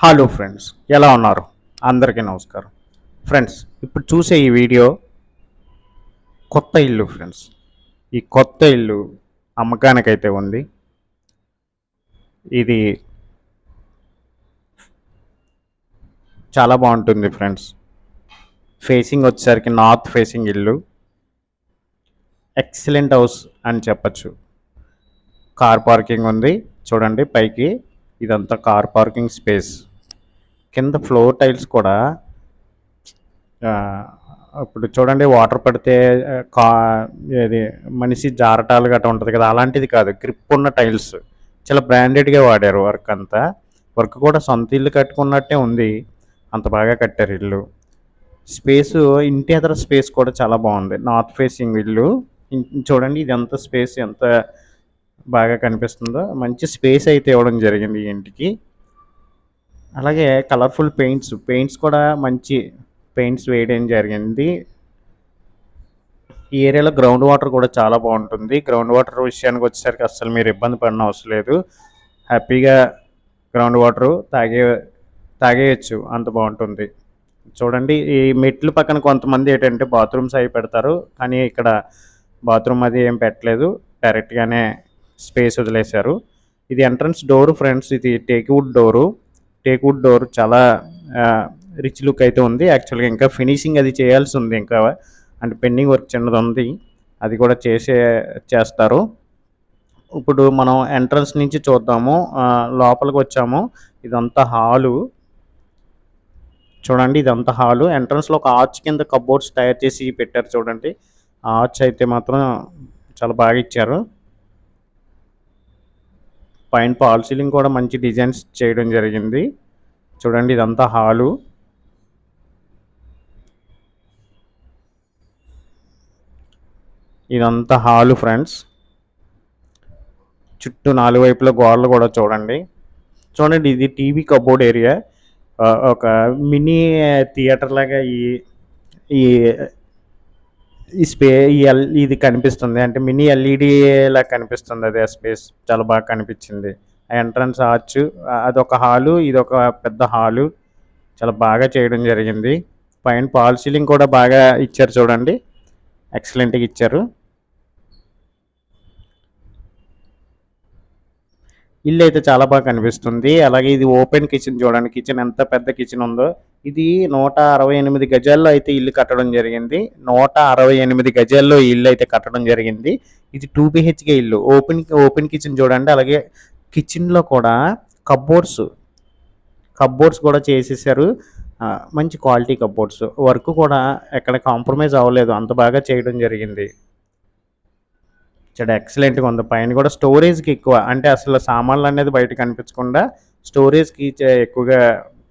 Hello friends ఎలా ఉన్నారు? అందరికీ నమస్కారం. ఫ్రెండ్స్ ఇప్పుడు చూసే ఈ వీడియో కొత్త ఇల్లు ఫ్రెండ్స్ ఈ కొత్త ఇల్లు అమ్మకానికైతే ఉంది. ఇది చాలా బాగుంటుంది ఫ్రెండ్స్ ఫేసింగ్ వచ్చేసరికి నార్త్ ఫేసింగ్ ఇల్లు. ఎక్సలెంట్ హౌస్ అని చెప్పచ్చు. కార్ పార్కింగ్ ఉంది. చూడండి పైకి ఇదంతా కార్ పార్కింగ్ స్పేస్. కింద ఫ్లోర్ టైల్స్ కూడా ఇప్పుడు చూడండి వాటర్ పడితే కా ఇది మనిషి జారటాలు గట్రా ఉంటుంది కదా అలాంటిది కాదు. గ్రిప్ ఉన్న టైల్స్. చాలా బ్రాండెడ్గా వాడారు వర్క్ అంతా. వర్క్ కూడా సొంత ఇల్లు కట్టుకున్నట్టే ఉంది. అంత బాగా కట్టారు ఇల్లు. స్పేస్ ఇంటి ఎదర స్పేస్ కూడా చాలా బాగుంది. నార్త్ ఫేసింగ్ ఇల్లు. చూడండి ఇది ఎంత స్పేస్ ఎంత బాగా కనిపిస్తుందో. మంచి స్పేస్ అయితే ఇవ్వడం జరిగింది ఈ ఇంటికి. అలాగే కలర్ఫుల్ పెయింట్స్ పెయింట్స్ కూడా మంచి పెయింట్స్ వేయడం జరిగింది. ఈ ఏరియాలో గ్రౌండ్ వాటర్ కూడా చాలా బాగుంటుంది. గ్రౌండ్ వాటర్ విషయానికి వచ్చేసరికి అస్సలు మీరు ఇబ్బంది పడిన అవసరం లేదు. హ్యాపీగా గ్రౌండ్ వాటర్ తాగే తాగేయచ్చు. అంత బాగుంటుంది. చూడండి ఈ మెట్లు పక్కన కొంతమంది ఏంటంటే బాత్రూమ్స్ అవి పెడతారు. కానీ ఇక్కడ బాత్రూమ్ అది ఏం పెట్టలేదు. డైరెక్ట్గానే స్పేస్ వదిలేశారు. ఇది ఎంట్రన్స్ డోర్ ఫ్రెండ్స్ ఇది టేక్వుడ్ డోరు. టేక్వుడ్ డోర్ చాలా రిచ్ లుక్ అయితే ఉంది. యాక్చువల్గా ఇంకా ఫినిషింగ్ అది చేయాల్సి ఉంది ఇంకా. అంటే పెండింగ్ వర్క్ చిన్నది ఉంది. అది కూడా చేసే చేస్తారు. ఇప్పుడు మనం ఎంట్రన్స్ నుంచి చూద్దాము. లోపలికి వచ్చాము. ఇదంతా హాలు. చూడండి ఇదంతా హాలు. ఎంట్రన్స్లో ఒక ఆర్చ్ కింద కబోర్డ్స్ తయారు చేసి పెట్టారు చూడండి. ఆ ఆర్చ్ అయితే మాత్రం చాలా బాగా ఇచ్చారు. పైన పాల్ సీలింగ్ కూడా మంచి డిజైన్స్ చేయడం జరిగింది. చూడండి ఇదంతా హాలు. ఇదంతా హాలు ఫ్రెండ్స్. చుట్టూ నాలుగు వైపుల గోడలు కూడా చూడండి. చూడండి ఇది టీవీ కబోర్డ్ ఏరియా. ఒక మినీ థియేటర్ లాగా ఈ ఈ ఈ స్పే ఈ ఎల్ ఇది కనిపిస్తుంది. అంటే మినీ ఎల్ఈడి లా కనిపిస్తుంది అదే స్పేస్. చాలా బాగా కనిపించింది. ఆ ఎంట్రన్స్ ఆర్చ్ అదొక హాలు ఇది ఒక పెద్ద హాలు. చాలా బాగా చేయడం జరిగింది. పైన పాల్ సీలింగ్ కూడా బాగా ఇచ్చారు చూడండి. ఎక్సలెంట్గా ఇచ్చారు. ఇల్లు అయితే చాలా బాగా కనిపిస్తుంది. అలాగే ఇది ఓపెన్ కిచెన్ చూడండి. కిచెన్ ఎంత పెద్ద కిచెన్ ఉందో. ఇది నూట అరవై ఎనిమిది గజాల్లో అయితే ఇల్లు కట్టడం జరిగింది. నూట అరవై ఎనిమిది గజాల్లో ఇల్లు అయితే కట్టడం జరిగింది. ఇది టూ బిహెచ్కే ఇల్లు. ఓపెన్ ఓపెన్ కిచెన్ చూడండి. అలాగే కిచెన్లో కూడా కబ్బోర్డ్స్ కబ్బోర్డ్స్ కూడా చేసేసారు. మంచి క్వాలిటీ కబ్బోర్డ్స్ వర్క్ కూడా ఎక్కడ కాంప్రమైజ్ అవ్వలేదు. అంత బాగా చేయడం జరిగింది. చాలా ఎక్సలెంట్గా ఉంది. పైన కూడా స్టోరేజ్కి ఎక్కువ. అంటే అసలు సామాన్లు అనేది బయట కనిపించకుండా స్టోరేజ్కి ఎక్కువగా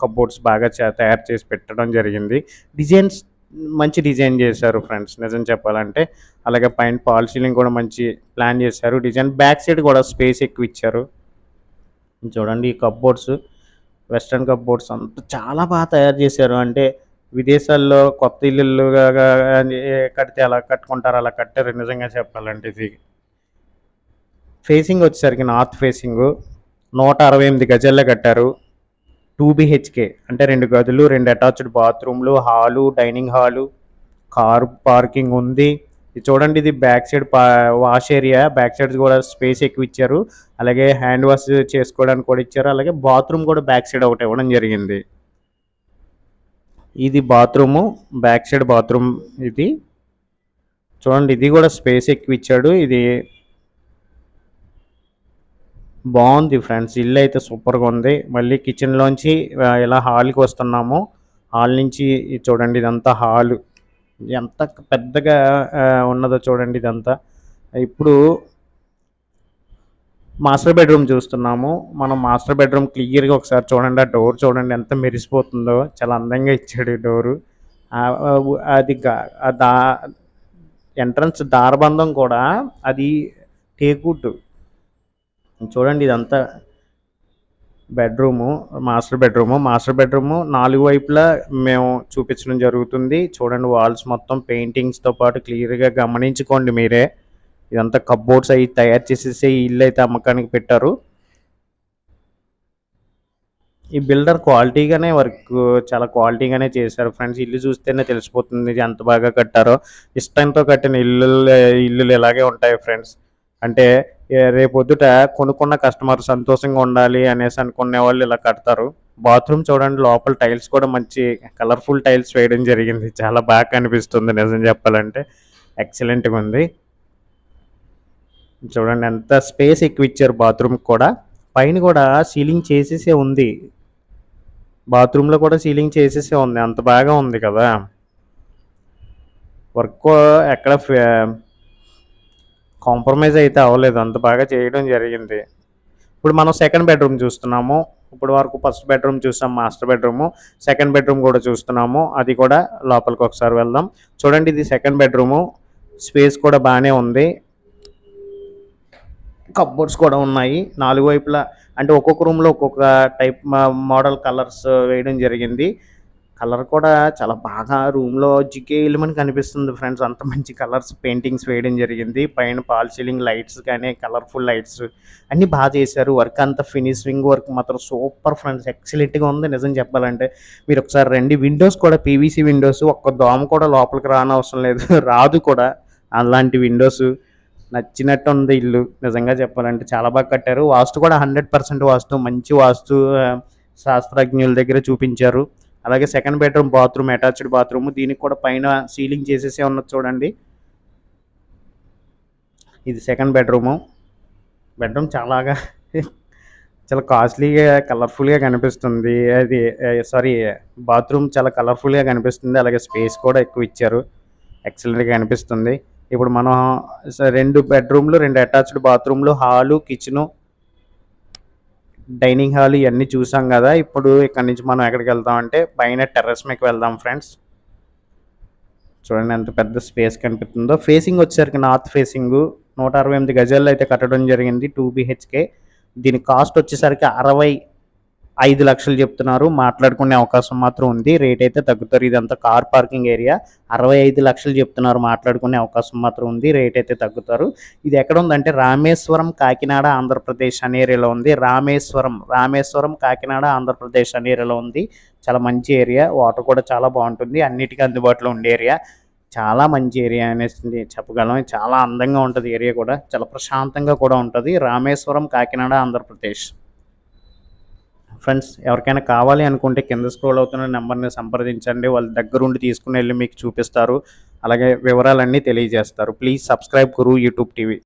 కబోర్డ్స్ బాగా తయారు చేసి పెట్టడం జరిగింది. డిజైన్స్ మంచి డిజైన్ చేశారు ఫ్రెండ్స్ నిజం చెప్పాలంటే అలాగే పైన పాల్ సీలింగ్ కూడా మంచి ప్లాన్ చేశారు. డిజైన్ బ్యాక్ సైడ్ కూడా స్పేస్ ఎక్కువ ఇచ్చారు. చూడండి ఈ కప్బోర్డ్స్ వెస్ట్రన్ కప్బోర్డ్స్ అంతా చాలా బాగా తయారు చేశారు. అంటే విదేశాల్లో కొత్త ఇల్లుగా కడితే అలా కట్టుకుంటారు అలా కట్టారు. నిజంగా చెప్పాలంటే ఇది ఫేసింగ్ వచ్చేసరికి నార్త్ ఫేసింగ్ నూట అరవై ఎనిమిది గజల్లో కట్టారు. టూ బిహెచ్కే అంటే రెండు గదులు రెండు అటాచ్డ్ బాత్రూమ్లు hall dining hall car parking ఉంది. ఇది చూడండి ఇది back side wash area. Back side కూడా స్పేస్ ఎక్కువ ఇచ్చారు. అలాగే హ్యాండ్ వాష్ చేసుకోవడానికి కూడా ఇచ్చారు. అలాగే బాత్రూమ్ కూడా బ్యాక్ సైడ్ ఒకటి ఇవ్వడం జరిగింది. ఇది బాత్రూము బ్యాక్ సైడ్ బాత్రూమ్ ఇది. చూడండి ఇది కూడా స్పేస్ ఎక్కువ ఇచ్చాడు. ఇది బాగుంది ఫ్రెండ్స్. ఇల్లు అయితే సూపర్గా ఉంది. మళ్ళీ కిచెన్లోంచి ఇలా హాల్కి వస్తున్నాము. హాల్ నుంచి చూడండి ఇదంతా హాలు ఎంత పెద్దగా ఉన్నదో చూడండి ఇదంతా. ఇప్పుడు మాస్టర్ బెడ్రూమ్ చూస్తున్నాము. మనం మాస్టర్ బెడ్రూమ్ క్లియర్గా ఒకసారి చూడండి. ఆ డోర్ చూడండి ఎంత మెరిసిపోతుందో. చాలా అందంగా ఇచ్చాడు ఈ డోరు అది దా ఎంట్రన్స్ దారబంధం కూడా అది టేకుడ్ చూడండి ఇదంతా bedroom master bedroom. Master bedroom నాలుగు వైపులా మేము చూపించడం జరుగుతుంది. చూడండి వాల్స్ మొత్తం పెయింటింగ్స్తో పాటు క్లియర్గా గమనించుకోండి మీరే. ఇదంతా కబ్బోర్డ్స్ అవి తయారు చేసేసి ఇల్లు అయితే అమ్మకానికి పెట్టారు. ఈ బిల్డర్ క్వాలిటీగానే వర్క్ చాలా క్వాలిటీగానే చేశారు. ఫ్రెండ్స్ ఇల్లు చూస్తేనే తెలిసిపోతుంది ఇది ఎంత బాగా కట్టారో. ఇష్టంతో కట్టిన ఇల్లు ఇల్లులు ఇలాగే ఉంటాయి ఫ్రెండ్స్. అంటే రేపొద్దుట కొనుక్కున్న కస్టమర్ సంతోషంగా ఉండాలి అనేసి అనుకునే వాళ్ళు ఇలా కడతారు. బాత్రూమ్ చూడండి లోపల టైల్స్ కూడా మంచి కలర్ఫుల్ టైల్స్ వేయడం జరిగింది. చాలా బాగా కనిపిస్తుంది నిజం చెప్పాలంటే. ఎక్సలెంట్గా ఉంది. చూడండి ఎంత స్పేస్ ఎక్కువ ఇచ్చారు బాత్రూమ్ కూడా. పైన కూడా సీలింగ్ చేసేసే ఉంది. బాత్రూంలో కూడా సీలింగ్ చేసేసే ఉంది. అంత బాగా ఉంది కదా. వర్క్ ఎక్కడ కాంప్రమైజ్ అయితే అవ్వలేదు. అంత బాగా చేయడం జరిగింది. ఇప్పుడు మనం సెకండ్ బెడ్రూమ్ చూస్తున్నాము. ఇప్పుడు వరకు ఫస్ట్ బెడ్రూమ్ చూసాం మాస్టర్ బెడ్రూమ్ సెకండ్ బెడ్రూమ్ కూడా చూస్తున్నాము. అది కూడా లోపలికి ఒకసారి వెళ్దాం. చూడండి ఇది సెకండ్ బెడ్రూము స్పేస్ కూడా బాగానే ఉంది. కప్బోర్డ్స్ కూడా ఉన్నాయి. నాలుగు వైపులా అంటే ఒక్కొక్క రూమ్లో ఒక్కొక్క టైప్ మోడల్ కలర్స్ వేయడం జరిగింది. కలర్ కూడా చాలా బాగా రూమ్లో జిగే కనిపిస్తుంది ఫ్రెండ్స్. అంత మంచి కలర్స్ పెయింటింగ్స్ వేయడం జరిగింది. పైన పాల్ సీలింగ్ లైట్స్ కానీ కలర్ఫుల్ లైట్స్ అన్నీ బాగా చేశారు. వర్క్ అంతా ఫినిషింగ్ వర్క్ మాత్రం సూపర్ ఫ్రెండ్స్. ఎక్సలెంట్గా ఉంది నిజం చెప్పాలంటే. మీరు ఒకసారి రండి. విండోస్ కూడా పీవీసీ విండోస్. ఒక్క దోమ కూడా లోపలికి రానవసరం లేదు. రాదు కూడా. అలాంటి విండోస్ నచ్చినట్టు ఉంది ఇల్లు. నిజంగా చెప్పాలంటే చాలా బాగా కట్టారు. వాస్తు కూడా హండ్రెడ్ పర్సెంట్ వాస్తు. మంచి వాస్తు శాస్త్రజ్ఞుల దగ్గర చూపించారు. అలాగే second bedroom bathroom attached bathroom దీనికి కూడా పైన సీలింగ్ చేసేసే ఉన్నది చూడండి. ఇది సెకండ్ బెడ్రూము. బెడ్రూమ్ చాలాగా చాలా కాస్ట్లీగా కలర్ఫుల్గా కనిపిస్తుంది. అది సారీ బాత్రూమ్ చాలా కలర్ఫుల్గా కనిపిస్తుంది. అలాగే స్పేస్ కూడా ఎక్కువ ఇచ్చారు. ఎక్సలెంట్గా కనిపిస్తుంది. ఇప్పుడు మనం రెండు బెడ్రూమ్లు రెండు అటాచ్డ్ బాత్రూమ్లు హాలు కిచెను డైనింగ్ హాల్ ఇవన్నీ చూసాం కదా. ఇప్పుడు ఇక్కడ నుంచి మనం ఎక్కడికి వెళ్దాం అంటే పైన టెర్రస్ మీకు వెళ్దాం ఫ్రెండ్స్. చూడండి ఎంత పెద్ద స్పేస్ కనిపిస్తుందో. ఫేసింగ్ వచ్చేసరికి నార్త్ ఫేసింగ్ నూట అరవై ఎనిమిది గజాల్లో అయితే కట్టడం జరిగింది టూ బిహెచ్కే. దీని కాస్ట్ వచ్చేసరికి అరవై ఐదు లక్షలు చెప్తున్నారు. మాట్లాడుకునే అవకాశం మాత్రం ఉంది. రేట్ అయితే తగ్గుతారు. ఇదంతా కార్ పార్కింగ్ ఏరియా. అరవై ఐదు లక్షలు చెప్తున్నారు. మాట్లాడుకునే అవకాశం మాత్రం ఉంది. రేట్ అయితే తగ్గుతారు. ఇది ఎక్కడ ఉందంటే రామేశ్వరం కాకినాడ ఆంధ్రప్రదేశ్ అనే ఏరియాలో ఉంది. రామేశ్వరం రామేశ్వరం కాకినాడ ఆంధ్రప్రదేశ్ అనే ఏరియాలో ఉంది. చాలా మంచి ఏరియా. వాటర్ కూడా చాలా బాగుంటుంది. అన్నిటికీ అందుబాటులో ఉండే ఏరియా. చాలా మంచి ఏరియా అనేసి చెప్పగలం. చాలా అందంగా ఉంటుంది. ఏరియా కూడా చాలా ప్రశాంతంగా కూడా ఉంటుంది. రామేశ్వరం కాకినాడ ఆంధ్రప్రదేశ్. ఫ్రెండ్స్ ఎవరికైనా కావాలి అనుకుంటే కింద స్క్రోల్ అవుతున్న నెంబర్ని సంప్రదించండి. వాళ్ళ దగ్గరుండి తీసుకుని వెళ్ళి మీకు చూపిస్తారు. అలాగే వివరాలన్నీ తెలియజేస్తారు. Please subscribe Guru YouTube TV.